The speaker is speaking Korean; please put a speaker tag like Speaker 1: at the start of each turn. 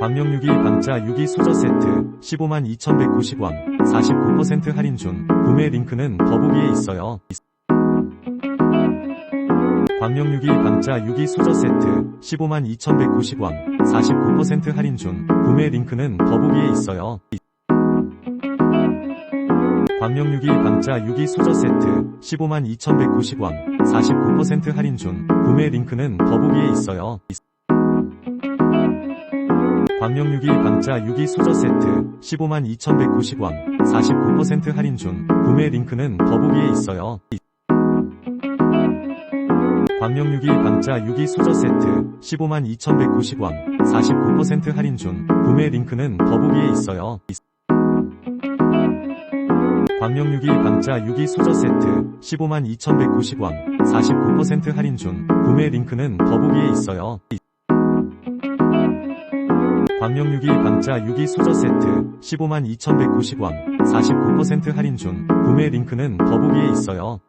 Speaker 1: 광명 유기 방자 유기 수저 세트 15만 2,190원 49% 할인 중 구매 링크는 더보기에 있어요. 광명 유기 방자 유기 수저 세트 15만 2,190원 49% 할인 중 구매 링크는 더보기에 있어요. 광명 유기 방자 유기 수저 세트 15만 2,190원 49% 할인 중 구매 링크는 더보기에 있어요. 광명 유기 방자 유기 수저 세트 15만 2,190원 49% 할인 중 구매 링크는 더보기에 있어요. 광명 유기 방자 유기 수저 세트 15만 2,190원 49% 할인 중 구매 링크는 더보기에 있어요. 광명 유기 방자 유기 수저 세트 15만 2,190원 49% 할인 중 구매 링크는 더보기에 있어요. 광명 유기 방자 유기 수저 세트 15만 2,190원 49% 할인 중 구매 링크는 더보기에 있어요.